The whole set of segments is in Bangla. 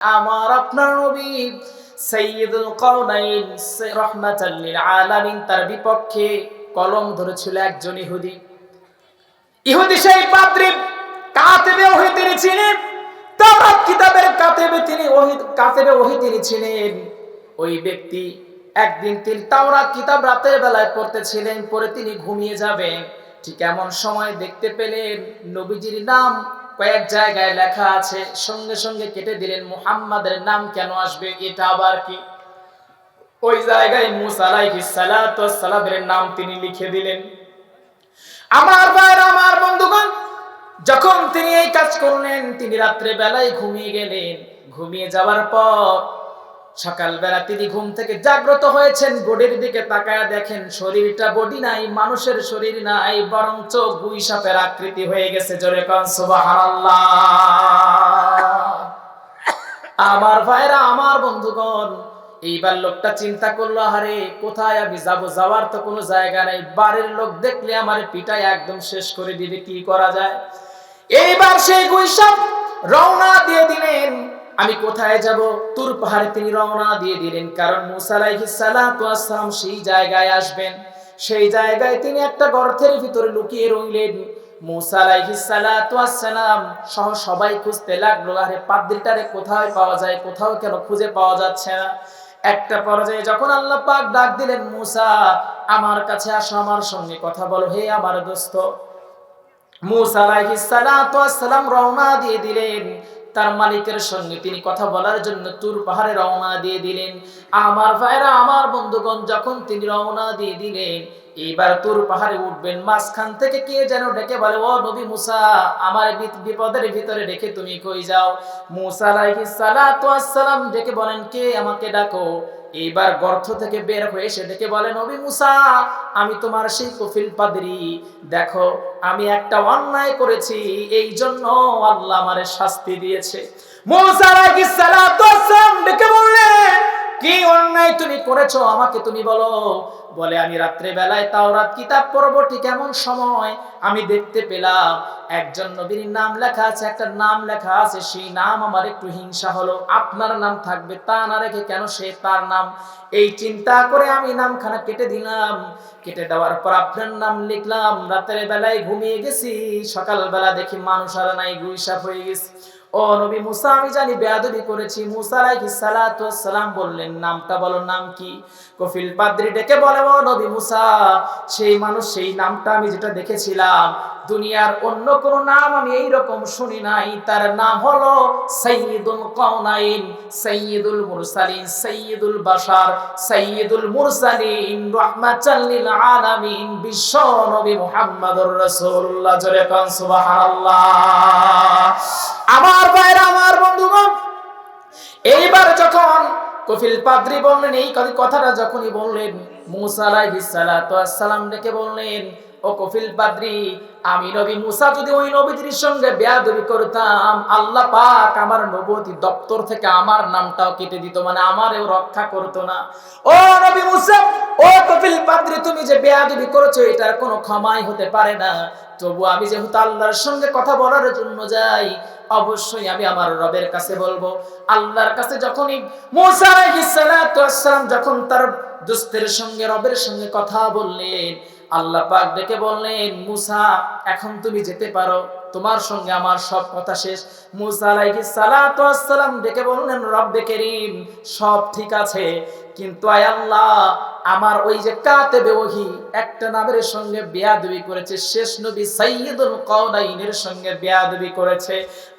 আমার আপনার নবী সৈয়দুল কাউনাইন রহমাতাল লিল আলামিন তার বিপক্ষে কলম ধরেছিল একজন ইহুদি। ইহুদি সেই পাদ্রী কাতেবে ওহি তিনি ছিলেন তাওরাত কিতাবের কাতেবে তিনি ওহি, কাতেবে ওহি তিনি ছিলেন ওই ব্যক্তি একদিন তিনি তাওরাত কিতাব রাতের বেলায় পড়তেছিলেন, পরে তিনি ঘুমিয়ে যাবেন। ঠিক এমন সময় দেখতে পেলেন নবীজির নাম কয়েক জায়গায় লেখা আছে, সঙ্গে সঙ্গে কেটে দিলেন, মুহাম্মাদের নাম কেন আসবে, এটা আবার কি? ওই জায়গায় মুসা সালামের নাম তিনি লিখে দিলেন। আমার ভাই আমার বন্ধুগণ, যখন তিনি এই কাজ করলেন, তিনি রাত্রে বেলায় ঘুমিয়ে গেলেন। ঘুমিয়ে যাওয়ার পর সকালবেলা তিনি ঘুম থেকে জাগ্রত হয়েছেন, বডির দিকে তাকায় দেখেন শরীরটা বডি নাই, মানুষের শরীর নাই, বরং চোখ গুই সাপের আকৃতি হয়ে গেছে। জোরে আমার ভাইরা, আমার বন্ধুগণ, এইবার লোকটা চিন্তা করল আরে কোথায় আমি যাব? যাওয়ার তো কোনো জায়গা নাই। বাড়ির লোক দেখলে আমার পিটাই একদম শেষ করে দিবে, কি করা যায়? এইবার সেই গুইসাপ রওনা দিয়ে দিলেন। আমি কোথায় যাব? তুর পাহাড়ে তিনি রওনা দিয়ে দিলেন, কারণ মুসা আলাইহিস সালাতু ওয়াস সেই জায়গায় আসবেন। সেই জায়গায় তিনি একটা গর্তের ভিতরে লুকিয়ে রইলেন। সহ সবাই খুঁজতে লাগল, আরে, পাদ্রিটারে কোথায় পাওয়া যায়? কোথাও কেন খুঁজে পাওয়া যাচ্ছে না? একটা পর্যায়ে যখন আল্লাহ পাক ডাক দিলেন, মুসা, আমার কাছে আসো, আমার সঙ্গে কথা বলো। হে আমার দোস্ত। মুসা আলাইহিস সালাম রওনা দিয়ে দিলেন। তার মালিকের সঙ্গে তিনি কথা বলার জন্য তুর পাহাড়ে রওনা দিয়ে দিলেন। আমার ভাইরা, আমার বন্ধুগণ, যখন তিনি রওনা দিয়ে দিলেন, এবার তুর পাহাড়ে উঠবেন। মাঝখান থেকে কে যেন ডেকে বলে, ও নবী মুসা, আমার বিপদের ভিতরে ডেকে তুমি কই যাও? মুসা আলাইহিস সালাম ডেকে বলেন, কে আমাকে ডাকো? এইবার গর্ত থেকে বের হয়ে এসে ডেকে বলে, নবী মুসা, আমি তোমার সেই কফিল পাদরি। দেখো, আমি একটা অন্যায় করেছি এই জন্য আল্লাহ আমারে শাস্তি দিয়েছে। কি অন্যায় তুমি করেছ? আমাকে তুমি বলো। বলে, আমি রাত্রে বেলায় তাওরাত কিতাব পড়ব, ঠিক এমন সময় আমি দেখতে পেলাম একজন নবীর নাম লেখা আছে, একটা নাম লেখা আছে, সেই নাম আমার একটু হিংসা হলো। আপনার নাম থাকবে তা না রেখে কেন সে তার নাম? এই চিন্তা করে আমি নামখানা কেটে দিলাম। কেটে দেওয়ার পর আপনার নাম লিখলাম। রাতের বেলায় ঘুমিয়ে গেছি। সকালবেলা দেখি মানুষ আর নাই গুইসাপ হয়ে গেছে। ও নবী মুসা, আমি জানি বেয়াদবি করেছি। মুসা আলাইহিস সালাতু সালাম বললেন, নামটা বলো, নাম কি? কফিল পাদ্রি ডেকে বলে, ও নবী মুসা, সেই মানুষ, সেই নামটা আমি যেটা দেখেছিলাম, দুনিয়ার অন্য কোন নাম আমি এই রকম শুনি নাই। তার নাম হলো সাইয়্যিদুল কাউনাইন সাইয়্যিদুল মুরসালিন, সাইয়্যিদুল বাশার, সাইয়্যিদুল মুরসালিন, রাহমাতাল লিল আলামিন, বিশ্ব নবী মুহাম্মদুর রাসূলুল্লাহ। জোরে কান, সুবহানাল্লাহ। আমার ভাইরা, আমার বন্ধুগণ, এইবার যখন কফিল পাদ্রি বললেন, এই কথা- কথাটা যখনই বললেন, মুসা ডেকে বললেন, ও কফিল পাদ্রি, আমি নবী মুসা, যদি ওই নবীদের সঙ্গে বেয়াদবি করতাম, আল্লাহ পাক আমার নবতী দপ্তর থেকে আমার নামটাও কেটে দিত মানে আমারেও রক্ষা করতো না। ও নবী মুসা, ও কফিল পাদ্রি, তুমি যে বেয়াদবি করেছ, এটার কোনো ক্ষমাই হতে পারে না। তবু আমি যেহেতু আল্লাহর সঙ্গে কথা বলার জন্য যাই অবশ্যই আমি আমার রবের কাছে বলব, আল্লাহর কাছে যখনই মুসা আলাইহিসসালাম সালাম যখন তার দুস্তের সঙ্গে, রবের সঙ্গে কথা বললেন, আল্লাহ পাক ডেকে বললেন, মুসা, এখন তুমি যেতে পারো, তোমার সঙ্গে আমার সব কথা শেষ। মুসা আলাইহিস সালাতু ওয়াস সালাম ডেকে বললেন, রব্বে করিম, সব ঠিক আছে। কিন্তু আয় আল্লাহ, আমার ওই যে কাতে ওহি, একটা নামের সঙ্গে বেয়াদবি করেছে, শেষ নবী সাইয়্যিদুল কাউনাইনের সঙ্গে বেয়াদবি করেছে।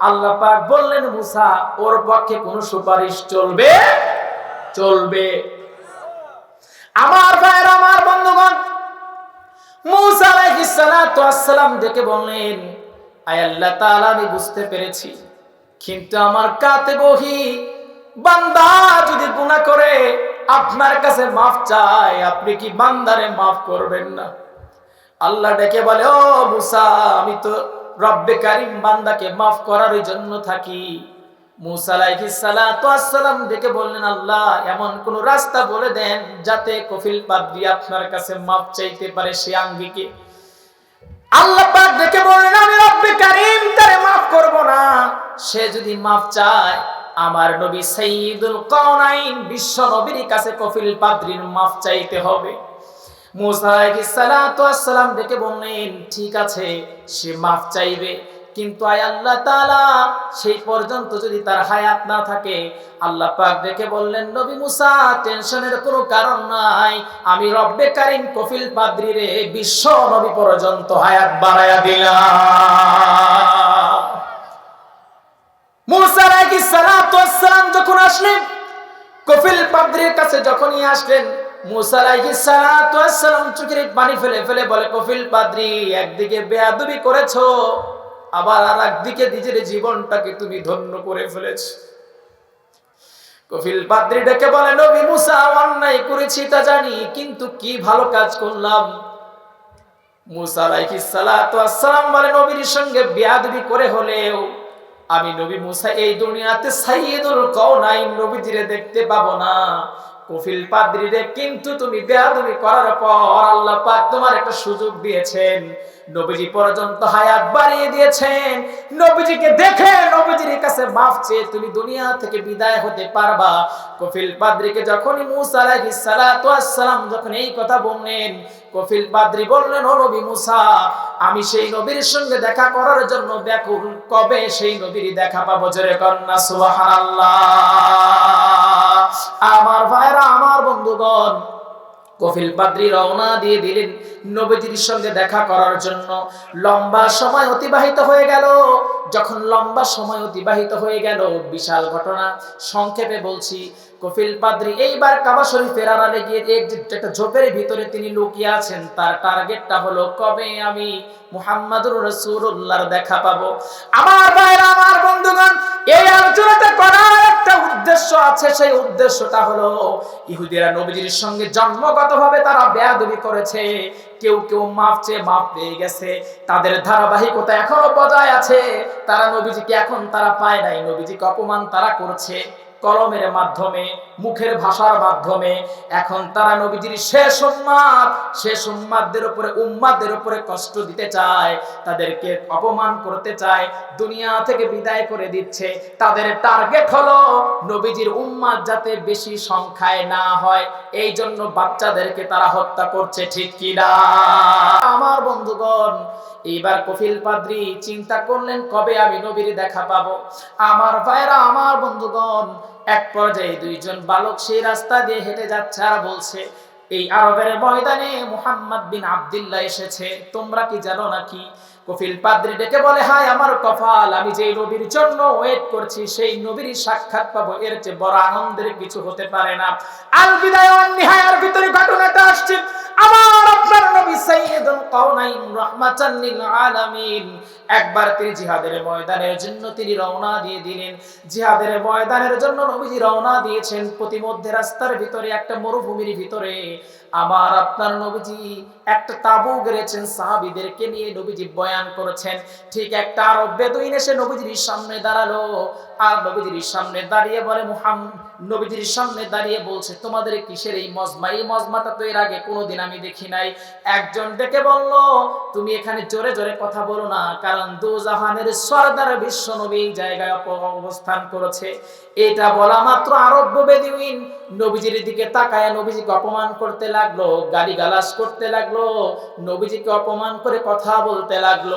আল্লাহ পাক বললেন, মুসা, ওর পক্ষে কোনো সুপারিশ চলবে? চলবে। আমার ভাইয়ের, আমার বন্ধুগণ, মুসা আলাইহিস সালাতু ওয়াসসালাম ডেকে বললেন, আয় আল্লাহ তাআলা, আমি বুঝতে পেরেছি, কিন্তু আমার কাতে বহি বান্দা যদি গুনাহ করে আপনার কাছে মাফ চাই, আপনি কি বান্দারে মাফ করবেন না? আল্লাহ ডেকে বলে, ও মুসা, আমি তো রব্বে কারিম বান্দাকে মাফ করার জন্য থাকি। এমন রাস্তা বলে দেন যাতে আপনার কাছে চাইতে পারে আল্লাহ ডেকে আমি মাফ না। সে যদি মাফ চায় আমার নবী সাইয়্যিদুল কাউনাইন বিশ্ব নবীর কাছে কফিল পাদ্রির মাফ চাইতে হবে। মুসা আলাইহিস সালাতু ওয়াসসালাম ডেকে বললেন, ঠিক আছে, সে মাফ চাইবে। কিন্তু আয় আল্লাহ তাআলা, সেই পর্যন্ত যদি তার হায়াত না থাকে, আল্লাহ পাক ডেকে বললেন, নবী মুসা, টেনশনের কোনো কারণ নাই। আমি রব্বে কারিম কফিল পাদ্রিরে বিশ্ব নবী পর্যন্ত হায়াত বাড়ায়া দিলাম। ওয়াসসালাম যখন আসলেন, কফিল পাদ্রির কাছে যখনই আসলেন ওয়াসসালাম চোখের পানি ফেলে ফেলে বলে, কফিল একদিকে করেছ, আবার আর একদিকে নিজের জীবনটাকে তুমি ধন্য করে ফেলেছ। কফিল পাদ্রি ডেকে বলে, নবী মুসা, অন্যায় করেছি তা জানি, কিন্তু কি ভালো কাজ করলাম? মুসা আলাইহিস সালাতু ওয়াসসালাম বলে, নবীর সঙ্গে বেয়াদবি করে হলেও আমি নবী মুসা এই দুনিয়াতে সাইয়্যিদুল কাউনাইন নবীজিরে দেখতে পাবো না। কফিল পাদ্রিরে কিন্তু তুমি বেয়াদবি করার পর আল্লাহ পাক তোমার একটা সুযোগ দিয়েছেন। নবীজি পর্যন্ত হায়াত বাড়িয়ে দিয়েছেন। নবীজিকে দেখে নবীজির কাছে মাফ চেয়ে তুমি দুনিয়া থেকে বিদায় হতে পারবা। কফিল পাদ্রিকে যখনই মুসা আলাইহিস সালাতু ওয়াসসালাম যখন এই কথা বললেন, কফিল পাদ্রি বললেন, ও নবী মুসা আমি সেই নবীর সঙ্গে দেখা করার জন্য ব্যাকুল কবে সেই নবীর দেখা পাবো, জোরে কন্যা সুবহানাল্লাহ। আমার ভাইরা, আমার বন্ধুগণ কফিল পাদ্রি রওনা দিয়ে দিলেন নবীজির সঙ্গে দেখা করার জন্য। লম্বা সময় অতিবাহিত হয়ে গেল। যখন লম্বা সময় অতিবাহিত হয়ে গেল, বিশাল ঘটনা। সংক্ষেপে বলছি, কফিল পাদ্রি এইবার কাবা শরীফের আড়ালে গিয়ে একটা ঝোপের ভিতরে তিনি লুকিয়ে আছেন। তার টার্গেটটা হলো, কবে আমি মুহাম্মাদুর রাসূলুল্লাহর দেখা পাবো? আমার ভাইরা, আমার বন্ধুগণ, এই আলোচনাটা করার একটা উদ্দেশ্য আছে, সেই উদ্দেশ্যটা হলো ইহুদিরা নবীজির সঙ্গে জন্মগতভাবে তারা বেয়াদবি করেছে। কেউ কেউ মাফ চেয়ে মাফ পেয়ে গেছে। তাদের ধারাবাহিকতা এখনও বজায় আছে। তারা নবীজিকে এখন তারা পায় নাই। নবীজিকে অপমান তারা করছে। কলমের মাধ্যমে, মুখের ভাষার মাধ্যমে, এখন তারা নবীজির শেষ উম্মাদ, শেষ উম্মাদদের উপরে উম্মাদদের উপরে কষ্ট দিতে চায়, তাদেরকে অপমান করতে চায়, দুনিয়া থেকে বিদায় করে দিচ্ছে। তাদের টার্গেট হলো নবীজির উম্মাদ যাতে বেশি সংখ্যায় না হয় এই জন্য বাচ্চাদেরকে তারা হত্যা করছে, ঠিক কিনা? আমার বন্ধুগণ এইবার কফিল পাদ্রি, চিন্তা করলেন, কবে আমি নবীর দেখা পাবো? আমার ভাইরা, আমার বন্ধুগণ। এক পর্যায়ে দুইজন বালক সেই রাস্তা দিয়ে হেঁটে যাচ্ছে আর বলছে, এই আরবের ময়দানে মুহাম্মদ বিন আবদুল্লাহ এসেছে, তোমরা কি জানো নাকি? কফিল পাদ্রি ডেকে বলে হাই আমার কফাল আমি যে নবীর জন্য ওয়েট করছি, সেই নবীর সাক্ষাৎ পাবো। এর চেয়ে বড় আনন্দের কিছু হতে পারে না। আল বিদায় নিহায়ার ভিতরে ঘটনাটা আসছে। আমার আপনার নবী সাইয়েদুল কাউনাইন রাহমাতান লিল আলামিন একবার তিনি জিহাদের ময়দানের জন্য তিনি রওনা দিয়ে দিলেন। জিহাদের ময়দানের জন্য নবীজি রওনা দিয়েছেন। প্রতিমধ্যে রাস্তার ভিতরে, একটা মরুভূমির ভিতরে। আমার আপনার নবীজি একটা তাবু গেড়েছেন, সাহাবিদেরকে নিয়ে নবীজি বয়ান করেছেন। ঠিক একটা আরব বেদুইন এসে নবীজির সামনে দাঁড়াল। আর নবীজির সামনে দাঁড়িয়ে বলে মুহাম্মদ নবীজির সামনে দাঁড়িয়ে বলছে, তোমাদের কিসের এই মজমা? এই মজমাটা তো এর আগে কোনোদিন আমি দেখি নাই। একজন ডেকে বলল, তুমি এখানে জোরে জোরে কথা বলো না, কারণ দু জাহানের সর্দার বিশ্ব নবী জায়গায় অবস্থান করেছে। এটা বলা মাত্র আরব্য বেদুইন। নবীজির দিকে তাকায় নবীজিকে অপমান করতে লাগল গালি গালাস করতে লাগল, নবীজিকে অপমান করে কথা বলতে লাগল।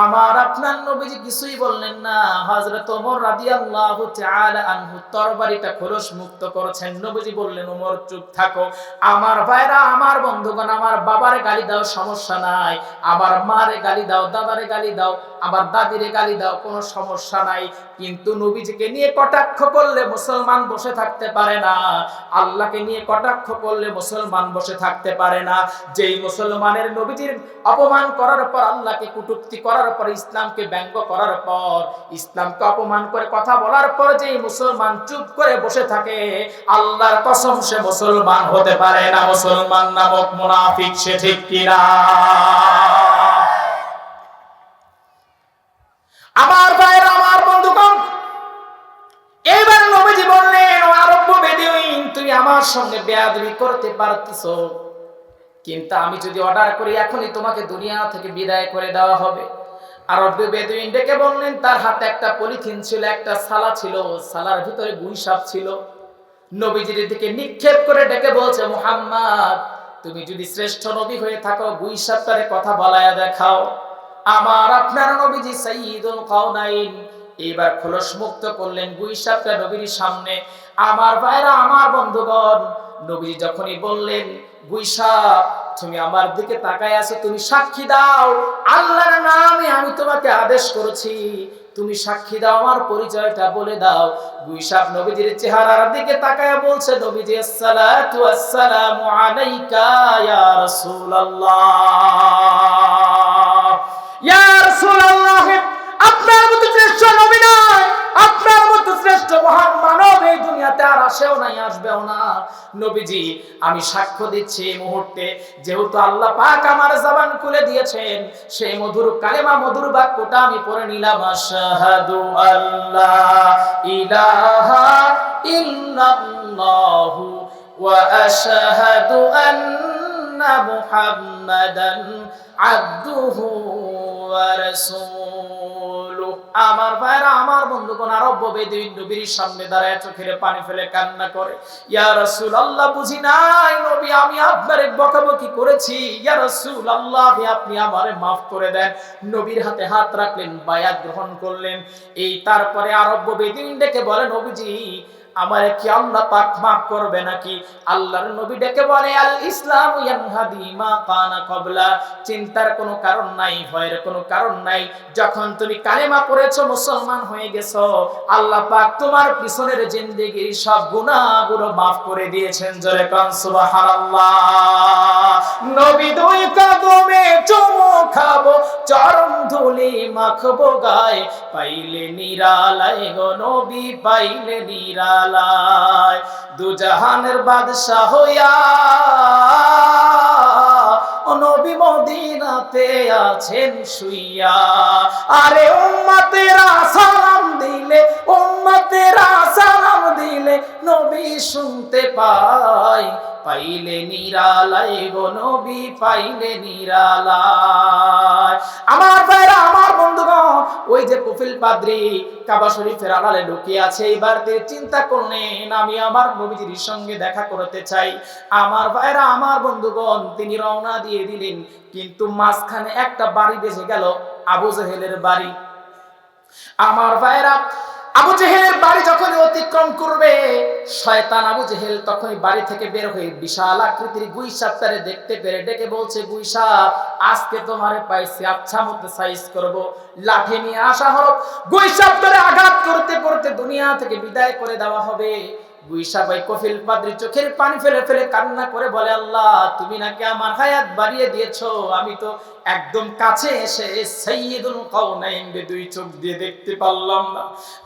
আমার আপনার নবীজি কিছুই বললেন না। হযরত ওমর রাদিয়াল্লাহু তাআলা আনহু তরবারিটা খোলস মুক্ত করেছেন। নবীজি বললেন, ওমর, চুপ থাকো। আমার ভাইরা, আমার বন্ধুগণ, আমার বাবারে গালি দাও, সমস্যা নাই। আমার মারে গালি দাও, দাদারে গালি দাও, আমার দাদিরে গালি দাও, কোনো সমস্যা নাই। কিন্তু নবীজিকে নিয়ে কটাক্ষ করলে মুসলমান বসে থাকতে পারে না। আল্লাহকে নিয়ে কটাক্ষ করলে মুসলমান বসে থাকতে পারে না। যেই মুসলমানের নবীজির অপমান করার পর, আল্লাহকে কুটুক্তি করার পর, ইসলামকে ব্যঙ্গ করার পর, ইসলামকে অপমান করে কথা বলার পর, যেই মুসলমান চুপ করে বসে থাকে আল্লাহর কসম সে মুসলমান হতে পারে না। মুসলমান নামক মুনাফিক সে ঠিক কিনা? আমার ভাইয়ের, আমার বন্ধুগণ, এবার নবীজি বললেন, ও আরব্য বেদুইন তুমি আমার সঙ্গে বেয়াদবি করতে পারতেছো। কিন্তু আমি যদি অর্ডার করি, এখনই তোমাকে দুনিয়া থেকে বিদায় করে দেওয়া হবে। আরব্য বেদুইন ডেকে বললেন, তার হাতে একটা পলিথিন ছিল, একটা সালা ছিল, সালার ভিতরে ছিল। নবীজির দিকে নিক্ষেপ করে ডেকে বলছে তুমি যদি শ্রেষ্ঠ নবী হয়ে থাকো কথা দেখাও। আমার আপনার নবীজি সাইয়্যিদুল কাউনাইন এবার মুক্ত করলেন গুই সাপটা নবীর সামনে। আমার ভাইরা, আমার বন্ধুগণ নবী যখনই বললেন, গুই সাপ তুমি আমার দিকে তাকায় আছো, তুমি সাক্ষী দাও। আল্লাহর নামে আমি তোমাকে আদেশ করেছি। তুমি সাক্ষী দাও, আমার পরিচয়টা বলে দাও। গুইসাব নবীজির চেহারার দিকে তাকায় বলছে, নবীজি, আসসালাতু আসসালামু আলাইকা ইয়া রাসূলুল্লাহ। ইয়া রাসূলুল্লাহ দুনিয়াতে আর আসেও নাই, আসবেও না। নবীজি, আমি সাক্ষ্য দিচ্ছি এই মুহূর্তে, যেহেতু আল্লাহ পাক আমার জবান খুলে দিয়েছেন, সেই মধুর কালেমা, মধুর বাক্যটা আমি পড়ে নিলাম, আশহাদু আল্লাহ ইলাহা ইল্লাল্লাহু ওয়া আশহাদু আন্না মুহাম্মাদান আবদুহু ওয়া রাসূলুহু। আমার ভাইরা, আমার বন্ধুগণ আরব বেদিন নবীর সামনে দাঁড়ায় চোখের পানি ফেলে কান্না করে। ইয়া রাসূলুল্লাহ, বুঝি নাই নবী, আমি আপনারে বকাবকি করেছি। ইয়া রাসূলুল্লাহ আপনি আমারে maaf করে দেন। নবীর হাতে হাত রাখলেন, বায়াত গ্রহণ করলেন। এই তারপরে আরব বেদুইন ডেকে বলে, নবীজি আমারে কি আল্লাহ পাক মাফ করবে নাকি? আল্লাহর নবী ডেকে বলে আল ইসলাম ইয়ানহাদি মা কানা কবলা। চিন্তার কোনো কারণ নাই, ভয়ের কোনো কারণ নাই। যখন তুমি কালেমা পড়েছো, মুসলমান হয়ে গেছো, আল্লাহ পাক তোমার পিছনের জিন্দেগির সব গুনাহগুলো মাফ করে দিয়েছেন। জোরে কান, সুবহানাল্লাহ। নবী দুই কদমে চুমু খাব, চরম ধুলি মাখবো গায়ে। পাইলে নিরালায় গো নবী, পাইলে নিরালায়। দুজাহানের বাদশাহ হইয়া নবী মদিনাতে আছেন শুইয়া। আরে উম্মতেরা সালাম দিলে, উম্মতেরা সালাম দিলে নবী শুনতে পাই, পাইলে নিরালায় গো নবী, পাইলে নিরালায়। আমার ভাইরা, আমার বন্ধুগণ, ওই যে কফিল পাদ্রি কাবা শরীফের আড়ালে লুকিয়ে আছে এইবার চিন্তা করলেন, আমি আমার নবীজির সঙ্গে দেখা করতে চাই। আমার ভাইরা, আমার বন্ধুগণ, তিনি রওনা দিয়ে দিলেন, কিন্তু মাঝখানে একটা বাড়ি বেজে গেল, আবু জেহেলের বাড়ি। আমার ভাইরা আবু জেহেলের বাড়ি যখন অতিক্রম করবে, শয়তান আবু জেহেল তখনই বাড়ি থেকে বের হয়ে বিশাল আকৃতির গুই সাপটারে দেখতে পেরে ডেকে বলছে গুই সাপ আজকে তোমারে পাইছি আচ্ছা মধ্যে সাইজ করব, লাঠি নিয়ে আসা হোক গুই সাপটারে আঘাত করতে করতে দুনিয়া থেকে বিদায় করে দেওয়া হবে। গুইসা ভাই কফিল পাদ্রি চোখের পানি ফেলে ফেলে কান্না করে বলে, আল্লাহ, তুমি নাকি আমার হায়াত বাড়িয়ে দিয়েছ। আমি তো একদম কাছে এসে সাইয়্যিদুল দুই চোখ দিয়ে দেখতে পারলাম না।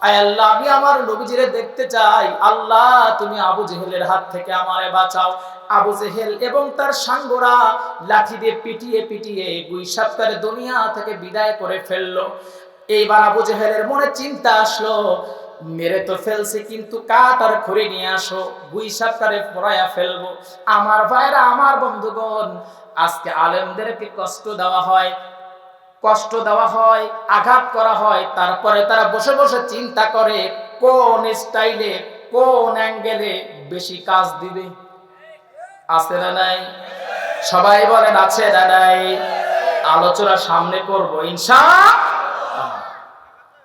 আয় আল্লাহ, আমি আমার নবীজিরে দেখতে চাই। আল্লাহ, তুমি আবু জেহেলের হাত থেকে আমারে বাঁচাও। আবু জেহেল এবং তার সাঙ্গরা লাঠি দিয়ে পিটিয়ে পিটিয়ে গুই সাপ্তারে দুনিয়া থেকে বিদায় করে ফেলল। এইবার আবু জেহেলের মনে চিন্তা আসলো মেরে তো ফেলছে, কিন্তু কাঠ আর নিয়ে আসো। গুই সাপটারে পড়াইয়া ফেলব। আমার ভাইরা, আমার বন্ধুগণ, আজকে আলেমদেরকে কষ্ট দেওয়া হয়, কষ্ট দেওয়া হয়, আঘাত করা হয়। তারপরে তারা বসে বসে চিন্তা করে, কোন স্টাইলে, কোন অ্যাঙ্গেলে বেশি কাজ দিবে। আছে না নাই? সবাই বলেন, আছে না নাই? আলোচনা সামনে করব, ইনশা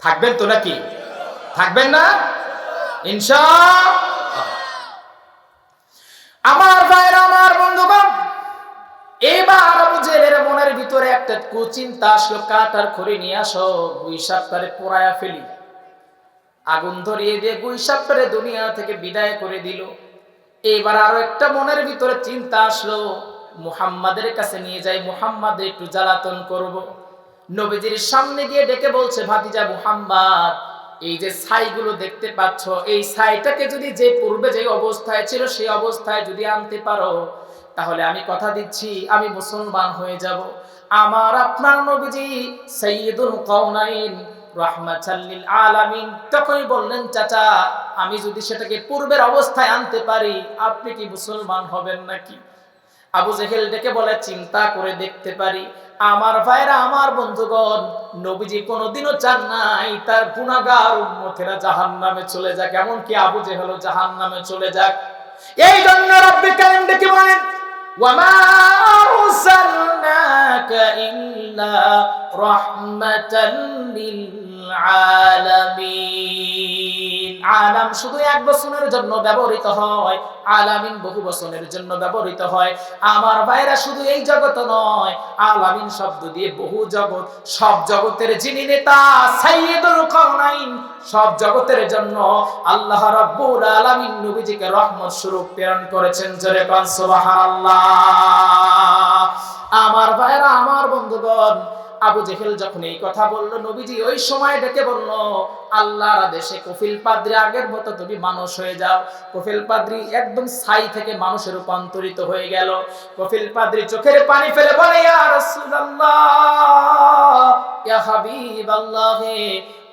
থাকবেন তো নাকি? থাকবেন না? ইনশা আমার আমার আবু জেলের মনের ভিতরে একটা কুচিন্তা আসলো খড়ি নিয়ে গুই পোড়ায়া ফেলি। আগুন ধরিয়ে দিয়ে গুই দুনিয়া থেকে বিদায় করে দিল। এবার আরও একটা মনের ভিতরে চিন্তা আসলো, মুহাম্মাদের কাছে নিয়ে যাই, মুহাম্মাদ একটু জ্বালাতন করব। নবীজির সামনে গিয়ে ডেকে বলছে, ভাতিজা মুহাম্মদ এই যে ছাইগুলো দেখতে পাচ্ছ, এই ছাইটাকে যদি যে পূর্বে যে অবস্থায় ছিল, সেই অবস্থায় যদি আনতে পারো, তাহলে আমি কথা দিচ্ছি, আমি মুসলমান হয়ে যাব। আমার আপনার নবীজি সৈয়দুল কাউনাইন রহমাতাল্লিল আলামিন তখনই বললেন, চাচা, আমি যদি সেটাকে পূর্বের অবস্থায় আনতে পারি, আপনি কি মুসলমান হবেন নাকি? আবু জেহেল ডেকে বলে চিন্তা করে দেখতে পারি আমার ভাইরা আমার বন্ধুগণ নবীজি কোনোদিনও চান নাই তার গুণাগার উম্মতেরা জাহান নামে চলে যাক এমনকি আবু জেহেলও জাহান নামে চলে যাক এই জন্য রব্বি কারিম ডেকে বলেন وما أرسلناك إلا رحمة للعالمين আলাম শুধু এক বছরের জন্য ব্যবহৃত হয়, আলামিন বহু বছরের জন্য ব্যবহৃত হয়। আমার ভাইরা শুধু এই জগৎ নয়, আলামিন শব্দ দিয়ে বহু জগৎ, সব জগতের যিনি নেতা সাইয়্যিদুল কাউনাইন সব জগতের জন্য আল্লাহ রাব্বুল আলামিন নবীজিকে রহমত স্বরূপ প্রেরণ করেছেন। জোরে কান, সুবহানাল্লাহ। আমার ভাইরা, আমার বন্ধুগণ আবু জেহেল যখন এই কথা বলল, নবীজি ওই সময় ডেকে বলল, আল্লাহর আদেশে কফিল পাদ্রি আগের মতো তুমি মানুষ হয়ে যাও। কফিল পাদ্রি একদম ছাই থেকে মানুষে রূপান্তরিত হয়ে গেল। কফিল পাদ্রি চোখের পানি ফেলে বলে, ইয়া রাসূলুল্লাহ, ইয়া হাবিবাল্লাহ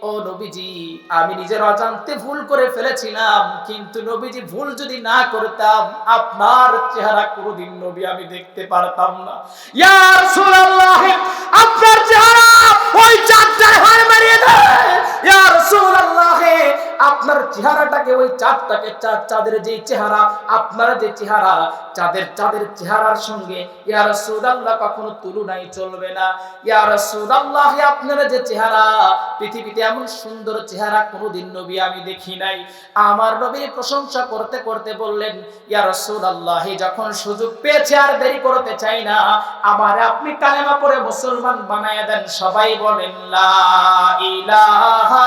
ও নবীজি, আমি নিজের অজান্তে ভুল করে ফেলেছিলাম, কিন্তু নবীজি ভুল যদি না করতাম, আপনার চেহারা কোনোদিন নবী আমি দেখতে পারতাম না। ইয়া রাসূলুল্লাহ, আপনার চেহারা ওই চাঁদটার হার মারিয়ে দেয় ইয়া রাসূলুল্লাহ আপনার চেহারাটাকে ওই চাঁদটাকে চাঁদ চাঁদের যে চেহারা, আপনার যে চেহারা, চাঁদের চাঁদের চেহারার সঙ্গে, ইয়া রাসূলুল্লাহ, কখনো তুলনাই চলবে না। ইয়া রাসূলুল্লাহ, আপনার যে চেহারা, পৃথিবীতে এমন সুন্দর চেহারা কোনোদিন নবী আমি দেখি নাই। আমার নবীর প্রশংসা করতে করতে বললেন, ইয়া রাসূলুল্লাহ, যখন সুযোগ পেয়েছে আর দেরি করতে চাই না, আমার আপনি কালেমা পড়ে মুসলমান বানায় দেন। সবাই বলেন, লা ইলাহা